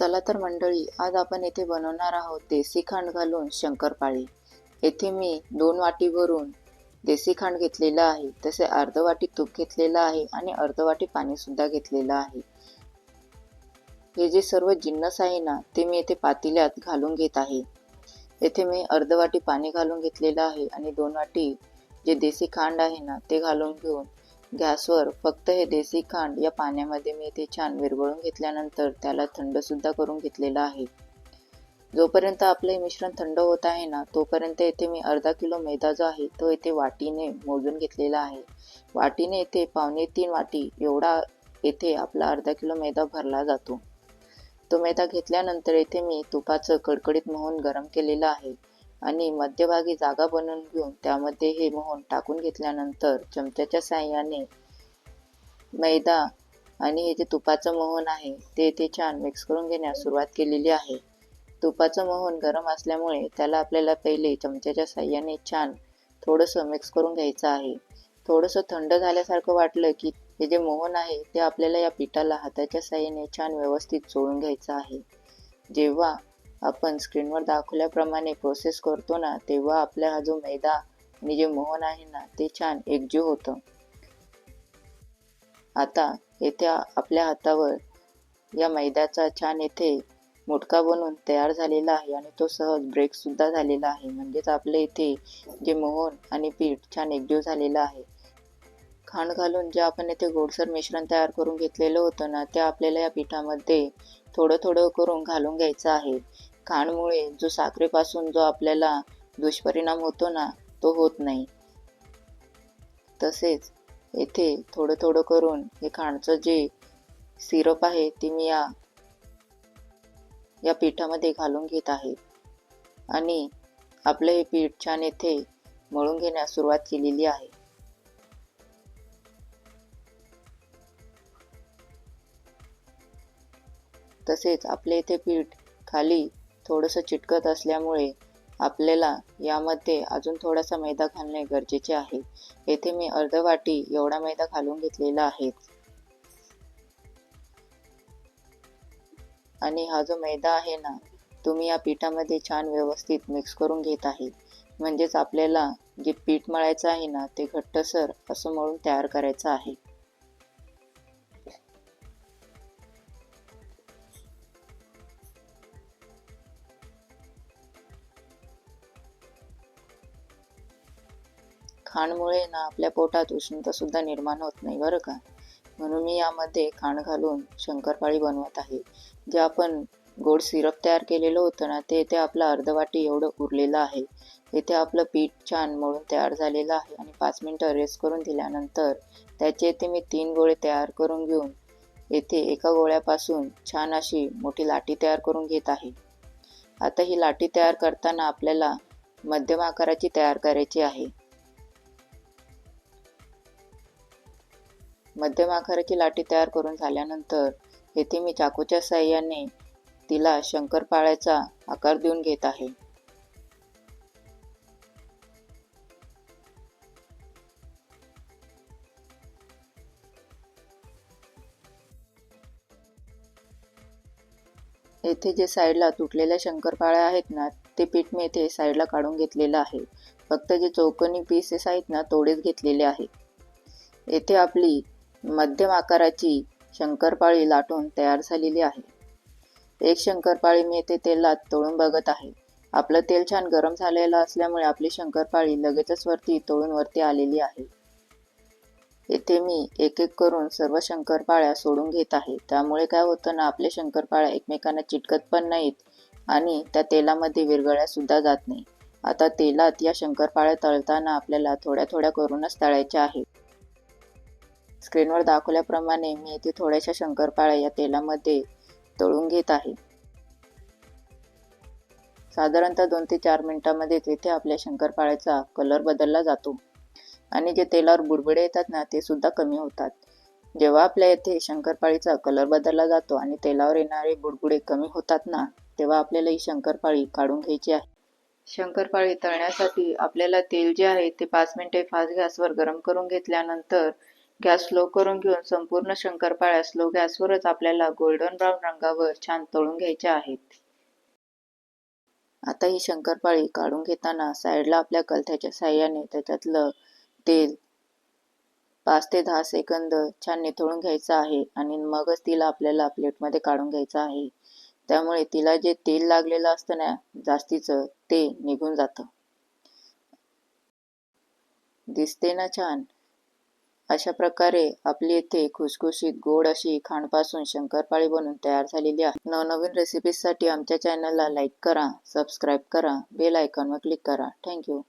चला तर मंडळी आज आपण येथे बनवणार आहोत देसी खांड घालून शंकरपाळी. येथे मी दोन वाटीवरून देसी खांड घेतलेलं आहे तसे अर्ध वाटी तूप घेतलेलं आहे आणि अर्ध वाटी पाणीसुद्धा घेतलेलं आहे. हे जे सर्व जिन्नस आहे ना ते मी येथे पातेल्यात घालून घेत आहे. येथे मी अर्ध वाटी पाणी घालून घेतलेलं आहे आणि दोन वाटी जे देसी खांड आहे ना ते घालून घेऊन गॅसवर फक्त हे देसी खांड या पाण्यामध्ये मी ते छान विरघळून घेतल्यानंतर त्याला थंडसुद्धा करून घेतलेलं आहे. जोपर्यंत आपले मिश्रण थंड होत आहे ना तोपर्यंत येथे मी अर्धा किलो मैदा जो आहे तो येथे वाटीने मोजून घेतलेला आहे. वाटीने येथे पावणे तीन वाटी एवढा येथे आपला अर्धा किलो मैदा भरला जातो. तो मैदा घेतल्यानंतर येथे मी तुपाचं कडकडीत मोहून गरम केलेलं आहे. आणि मध्यभागी जागा बनवून घेऊन त्यामध्ये हे मोहन टाकून घेतल्यानंतर चमच्याच्या साह्याने मैदा आणि हे जे तुपाचं मोहन आहे ते ते छान मिक्स करून घेण्यास सुरुवात केलेली आहे. तुपाचं मोहन गरम असल्यामुळे त्याला आपल्याला पहिले चमच्याच्या साहाय्याने छान थोडंसं मिक्स करून घ्यायचं आहे. थोडंसं थंड झाल्यासारखं वाटलं की हे जे मोहन आहे ते आपल्याला या पिठाला हाताच्या साह्याने छान व्यवस्थित चोळून घ्यायचं आहे. जेव्हा आपण स्क्रीनवर दाखवल्याप्रमाणे प्रोसेस करतो ना तेव्हा आपला हा जो मैदा आणि जे मोहन आहे ना ते छान एकजीव होतं. आता येथे आपल्या हातावर या मैद्याचा छान येथे मुटका बनवून तयार झालेला आहे आणि तो सहज ब्रेक सुद्धा झालेला आहे. म्हणजेच आपल्या इथे जे मोहन आणि पीठ छान एकजीव झालेलं आहे. खांड घालून जे आपण येथे गोडसर मिश्रण तयार करून घेतलेलं होतं ना ते आपल्याला या पिठामध्ये थोडं थोडं करून घालून घ्यायचं आहे. खाणमुळे जो साखरेपासून जो आपल्याला दुष्परिणाम होतो ना तो होत नाही. तसेच येथे थोडं थोडं करून हे खाणचं जे सिरप आहे ते मी या या पिठामध्ये घालून घेत आहे. आणि आपलं हे पीठ छान येथे मळून घेण्यास सुरुवात केलेली आहे. तसेच आपले इथे पीठ खाली थोडंसं चिटकत असल्यामुळे आपल्याला यामध्ये अजून थोडासा मैदा घालणे गरजेचे आहे. येथे मी अर्ध वाटी एवढा मैदा घालून घेतलेला आहे. आणि हा जो मैदा आहे ना तुम्ही या पिठामध्ये छान व्यवस्थित मिक्स करून घेत आहे. म्हणजेच आपल्याला जे पीठ मळायचं आहे ना ते घट्टसर असं मळून तयार करायचं आहे. खाणमुळे ना आपल्या पोटात उष्णता सुद्धा निर्माण होत नाही बरं का? म्हणून मी यामध्ये खाण घालून शंकरपाळी बनवत आहे. जे आपण गोड सिरप तयार केलेलं होतं ना ते इथे आपलं अर्धवाटी एवढं उरलेलं आहे. इथे आपलं पीठ छान मळून तयार झालेलं आहे आणि पाच मिनटं रेस्ट करून दिल्यानंतर त्याचे इथे मी तीन गोळे तयार करून घेऊन येथे एका गोळ्यापासून छान अशी मोठी लाटी तयार करून घेत आहे. आता ही लाटी तयार करताना आपल्याला मध्यम आकाराची तयार करायची आहे. मध्यम आकाराची लाटी तयार करून झाल्यानंतर येथे मी चाकूच्या साह्याने तिला शंकरपाळ्याचा आकार देऊन घेत आहे. येथे जे साईडला तुटलेल्या शंकरपाळ्या आहेत ना ते पीठ मी येथे साईडला काढून घेतलेलं आहे. फक्त जे चौकोनी पीसेस आहेत ना तेवढेच घेतलेले आहे येथे आपली मध्यम आकाराची शंकरपाळी लाटून तयार झालेली आहे. एक शंकरपाळी मी येथे तेलात तळून बघत आहे. आपलं तेल छान गरम झालेलं असल्यामुळे आपली शंकरपाळी लगेचच वरती तळून वरती आलेली आहे. येथे मी एक एक करून सर्व शंकरपाळ्या सोडून घेत आहे. त्यामुळे काय होतं ना आपल्या शंकरपाळ्या एकमेकांना चिटकत पण नाहीत आणि त्या तेलामध्ये विरगळ्या सुद्धा जात नाही. आता तेलात या शंकरपाळ्या तळताना आपल्याला थोड्या थोड्या करूनच तळायच्या आहेत. स्क्रीनवर दाखवल्याप्रमाणे मी येथे थोड्याशा शंकरपाळ्या या तेलामध्ये तळून घेत आहे. साधारणतः दोन ते चार मिनिटांमध्ये तेथे आपल्या शंकरपाळ्याचा कलर बदलला जातो आणि जे तेलावर बुडबुडे येतात ना ते सुद्धा कमी होतात. जेव्हा आपल्या येथे शंकरपाळीचा कलर बदलला जातो आणि तेलावर येणारे बुडबुडे कमी होतात ना तेव्हा आपल्याला ही शंकरपाळी काढून घ्यायची आहे. शंकरपाळी तळण्यासाठी आपल्याला तेल जे आहे ते पाच मिनिटे फास्ट गॅसवर गरम करून घेतल्यानंतर गॅस स्लो करून घेऊन संपूर्ण शंकरपाळ्या स्लो गॅसवरच आपल्याला गोल्डन ब्राऊन रंगावर छान तळून घ्यायच्या आहेत. आता ही शंकरपाळी काढून घेताना साईडला आपल्या कलथ्याच्या साह्याने त्याच्यातलं तेल पाच ते दहा सेकंद छान निथळून घ्यायचं आहे आणि मगच तिला आपल्याला प्लेटमध्ये काढून घ्यायचं आहे. त्यामुळे तिला जे तेल लागलेलं असतं ना जास्तीचं ते निघून जातं. दिसते ना छान? अशा प्रकारे आपली येथे खुसखुशीत गोड अशी खांडपासून शंकरपाळी बनून तयार झालेली आहे. नवनवीन रेसिपीजसाठी आमच्या चॅनलला लाईक करा सबस्क्राईब करा बेल आयकॉनवर क्लिक करा. थँक्यू